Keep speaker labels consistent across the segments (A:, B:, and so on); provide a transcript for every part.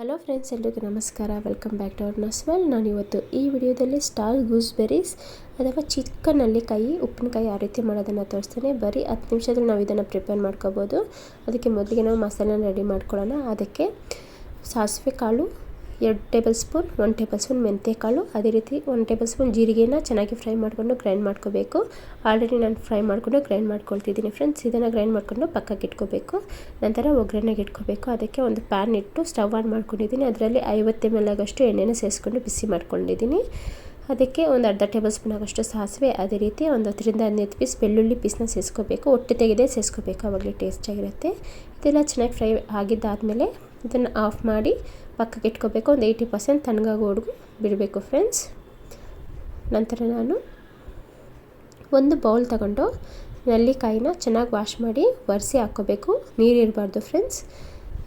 A: Hello friends, ಎಲ್ರಿಗೂ ನಮಸ್ಕಾರ. Welcome back to our ನಸ್ವೆಲ್ ನಾನು ಇವತ್ತು ಈ ವಿಡಿಯೋದಲ್ಲಿ ಸ್ಟಾರ್ ಗೂಸ್ಬೆರೀಸ್ ಅಥವಾ ಚಿಕ್ಕ ನಲ್ಲಿಕಾಯಿ ಉಪ್ಪಿನಕಾಯಿ ಆ ರೀತಿ ಮಾಡೋದನ್ನು ತೋರಿಸ್ತೇನೆ. ಬರೀ ಹತ್ತು ನಿಮಿಷದಲ್ಲಿ ನಾವು ಇದನ್ನು ಪ್ರಿಪೇರ್ ಮಾಡ್ಕೋಬೋದು. ಅದಕ್ಕೆ ಮೊದಲಿಗೆ ನಾವು ಮಸಾಲೆನ ರೆಡಿ ಮಾಡ್ಕೊಳ್ಳೋಣ. ಅದಕ್ಕೆ ಸಾಸಿವೆ ಕಾಳು ಎರಡು tablespoon one tablespoon ಮೆಂತ್ಯಕಾಳು ಅದೇ ರೀತಿ ಒಂದು ಟೇಬಲ್ ಸ್ಪೂನ್ ಜೀರಿಗೆನ ಚೆನ್ನಾಗಿ ಫ್ರೈ ಮಾಡಿಕೊಂಡು ಗ್ರೈಂಡ್ ಮಾಡ್ಕೋಬೇಕು. ಆಲ್ರೆಡಿ ನಾನು ಫ್ರೈ ಮಾಡಿಕೊಂಡು ಗ್ರೈಂಡ್ ಮಾಡ್ಕೊಳ್ತಿದ್ದೀನಿ ಫ್ರೆಂಡ್ಸ್. ಇದನ್ನು ಗ್ರೈಂಡ್ ಮಾಡಿಕೊಂಡು ಪಕ್ಕಕ್ಕೆ ಇಟ್ಕೋಬೇಕು. ನಂತರ ಒಗ್ಗರಣೆಗೆ ಇಟ್ಕೋಬೇಕು. ಅದಕ್ಕೆ ಒಂದು ಪ್ಯಾನ್ ಇಟ್ಟು ಸ್ಟವ್ ಆನ್ ಮಾಡ್ಕೊಂಡಿದ್ದೀನಿ. ಅದರಲ್ಲಿ ಐವತ್ತು ಎಂ ಎಲ್ ಆಗಷ್ಟು ಎಣ್ಣೆನ ಸೇರಿಸ್ಕೊಂಡು ಬಿಸಿ ಮಾಡ್ಕೊಂಡಿದ್ದೀನಿ. ಅದಕ್ಕೆ ಒಂದು ಅರ್ಧ ಟೇಬಲ್ ಸ್ಪೂನ್ ಆಗೋಷ್ಟು ಸಾಸಿವೆ, ಅದೇ ರೀತಿ ಒಂದು ಹತ್ತರಿಂದ ಹದಿನೈದು ಪೀಸ್ ಬೆಳ್ಳುಳ್ಳಿ ಪೀಸ್ನ ಸೇರಿಸ್ಕೋಬೇಕು ಒಟ್ಟು ತೆಗೆದೇ ಸೇರಿಸ್ಕೋಬೇಕು ಆವಾಗಲೇ ಟೇಸ್ಟಾಗಿರುತ್ತೆ ಇದೆಲ್ಲ ಚೆನ್ನಾಗಿ ಫ್ರೈ ಆಗಿದ್ದಾದಮೇಲೆ ಇದನ್ನು ಆಫ್ ಮಾಡಿ ಪಕ್ಕಕ್ಕೆ ಇಟ್ಕೋಬೇಕು. ಒಂದು ಏಯ್ಟಿ ಪರ್ಸೆಂಟ್ ತಣ್ಣಗಾಗೋವರೆಗೂ ಬಿಡಬೇಕು ಫ್ರೆಂಡ್ಸ್ ನಂತರ ನಾನು ಒಂದು ಬೌಲ್ ತಗೊಂಡು ನಲ್ಲಿಕಾಯಿನ ಚೆನ್ನಾಗಿ ವಾಶ್ ಮಾಡಿ ಒರೆಸಿ ಹಾಕ್ಕೋಬೇಕು. ನೀರು ಇರಬಾರ್ದು ಫ್ರೆಂಡ್ಸ್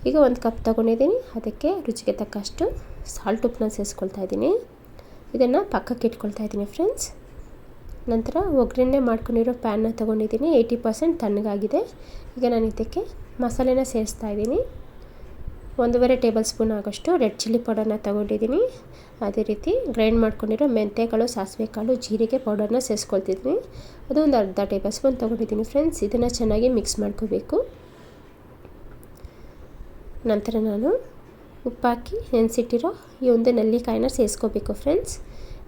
A: ಈಗ ಒಂದು ಕಪ್ ತಗೊಂಡಿದ್ದೀನಿ. ಅದಕ್ಕೆ ರುಚಿಗೆ ತಕ್ಕಷ್ಟು ಸಾಲ್ಟ್ ಉಪ್ಪನ್ನ ಸೇರಿಸ್ಕೊಳ್ತಾ ಇದ್ದೀನಿ. ಇದನ್ನು ಪಕ್ಕಕ್ಕೆ ಇಟ್ಕೊಳ್ತಾ ಇದ್ದೀನಿ ಫ್ರೆಂಡ್ಸ್ ನಂತರ ಒಗ್ಗರಣೆ ಮಾಡ್ಕೊಂಡಿರೋ ಪ್ಯಾನ್ನ ತೊಗೊಂಡಿದ್ದೀನಿ. ಏಯ್ಟಿ ಪರ್ಸೆಂಟ್ ತಣ್ಣಗಾಗಿದೆ. ಈಗ ನಾನು ಇದಕ್ಕೆ ಮಸಾಲೆನ ಸೇರಿಸ್ತಾ ಇದ್ದೀನಿ. ಒಂದೂವರೆ ಟೇಬಲ್ ಸ್ಪೂನ್ ಆಗೋಷ್ಟು ರೆಡ್ ಚಿಲ್ಲಿ ಪೌಡರ್ನ ತೊಗೊಂಡಿದ್ದೀನಿ. ಅದೇ ರೀತಿ ಗ್ರೈಂಡ್ ಮಾಡ್ಕೊಂಡಿರೋ ಮೆಂತ್ಯಕಾಳು ಸಾಸಿವೆ ಕಾಳು ಜೀರಿಗೆ ಪೌಡರ್ನ ಸೇರಿಸ್ಕೊಳ್ತಿದ್ದೀನಿ. ಅದು ಒಂದು ಅರ್ಧ ಟೇಬಲ್ ಸ್ಪೂನ್ ತೊಗೊಂಡಿದ್ದೀನಿ ಫ್ರೆಂಡ್ಸ್ ಇದನ್ನು ಚೆನ್ನಾಗಿ ಮಿಕ್ಸ್ ಮಾಡ್ಕೋಬೇಕು. ನಂತರ ನಾನು ಉಪ್ಪಾಕಿ ನೆನೆಸಿಟ್ಟಿರೋ ಈ ಒಂದು ನೆಲ್ಲಿಕಾಯಿನ ಸೇರಿಸ್ಕೋಬೇಕು ಫ್ರೆಂಡ್ಸ್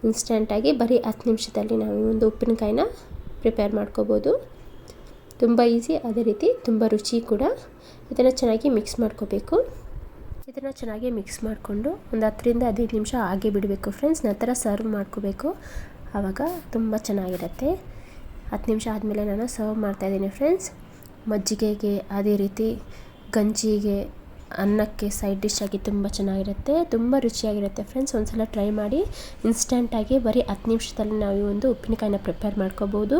A: ಇನ್ಸ್ಟೆಂಟಾಗಿ ಬರೀ ಹತ್ತು ನಿಮಿಷದಲ್ಲಿ ನಾವು ಈ ಒಂದು ಉಪ್ಪಿನಕಾಯಿನ ಪ್ರಿಪೇರ್ ಮಾಡ್ಕೋಬೋದು. ತುಂಬ ಈಸಿ ಅದೇ ರೀತಿ ತುಂಬ ರುಚಿ ಕೂಡ. ಇದನ್ನು ಚೆನ್ನಾಗಿ ಮಿಕ್ಸ್ ಮಾಡ್ಕೋಬೇಕು. ಇದನ್ನು ಚೆನ್ನಾಗಿ ಮಿಕ್ಸ್ ಮಾಡಿಕೊಂಡು ಒಂದು ಹತ್ತರಿಂದ ಹದಿನೈದು ನಿಮಿಷ ಹಾಗೆ ಬಿಡಬೇಕು ಫ್ರೆಂಡ್ಸ್ ನಂತರ ಸರ್ವ್ ಮಾಡ್ಕೋಬೇಕು. ಆವಾಗ ತುಂಬ ಚೆನ್ನಾಗಿರುತ್ತೆ. ಹತ್ತು ನಿಮಿಷ ಆದಮೇಲೆ ನಾನು ಸರ್ವ್ ಮಾಡ್ತಾಯಿದ್ದೀನಿ ಫ್ರೆಂಡ್ಸ್ ಮಜ್ಜಿಗೆಗೆ ಅದೇ ರೀತಿ ಗಂಜಿಗೆ ಅನ್ನಕ್ಕೆ ಸೈಡ್ ಡಿಶ್ ಆಗಿ ತುಂಬ ಚೆನ್ನಾಗಿರುತ್ತೆ, ತುಂಬ ರುಚಿಯಾಗಿರುತ್ತೆ ಫ್ರೆಂಡ್ಸ್ ಒಂದು ಸಲ ಟ್ರೈ ಮಾಡಿ ಇನ್ಸ್ಟೆಂಟಾಗಿ ಬರೀ ಹತ್ತು ನಿಮಿಷದಲ್ಲಿ ನಾವು ಈ ಒಂದು ಉಪ್ಪಿನಕಾಯಿನ ಪ್ರಿಪೇರ್ ಮಾಡ್ಕೋಬೋದು.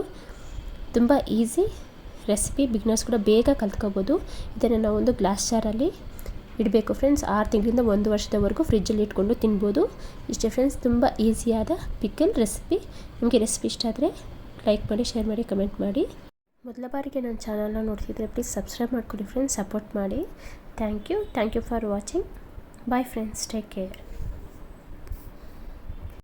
A: ತುಂಬ ಈಸಿ ರೆಸಿಪಿ ಬಿಗ್ನರ್ಸ್ ಕೂಡ ಬೇಗ ಕಲ್ತ್ಕೋಬೋದು. ಇದನ್ನು ನಾವು ಒಂದು ಗ್ಲಾಸ್ ಜಾರಲ್ಲಿ ಇಡಬೇಕು ಫ್ರೆಂಡ್ಸ್ ಆರು ತಿಂಗಳಿಂದ ಒಂದು ವರ್ಷದವರೆಗೂ ಫ್ರಿಜ್ಜಲ್ಲಿ ಇಟ್ಕೊಂಡು ತಿನ್ಬೋದು. ಇಷ್ಟೇ ಫ್ರೆಂಡ್ಸ್ ತುಂಬ ಈಸಿಯಾದ ಪಿಕಲ್ ರೆಸಿಪಿ ನಿಮಗೆ ರೆಸಿಪಿ ಇಷ್ಟ ಆದರೆ ಲೈಕ್ ಮಾಡಿ ಶೇರ್ ಮಾಡಿ ಕಮೆಂಟ್ ಮಾಡಿ. ಮೊದಲ ಬಾರಿಗೆ ನನ್ನ ಚಾನಲ್ನ ನೋಡ್ತಿದ್ರೆ ಪ್ಲೀಸ್ ಸಬ್ಸ್ಕ್ರೈಬ್ ಮಾಡ್ಕೊಡಿ ಫ್ರೆಂಡ್ಸ್ ಸಪೋರ್ಟ್ ಮಾಡಿ. thank you. Thank you for watching. Bye friends. Take care.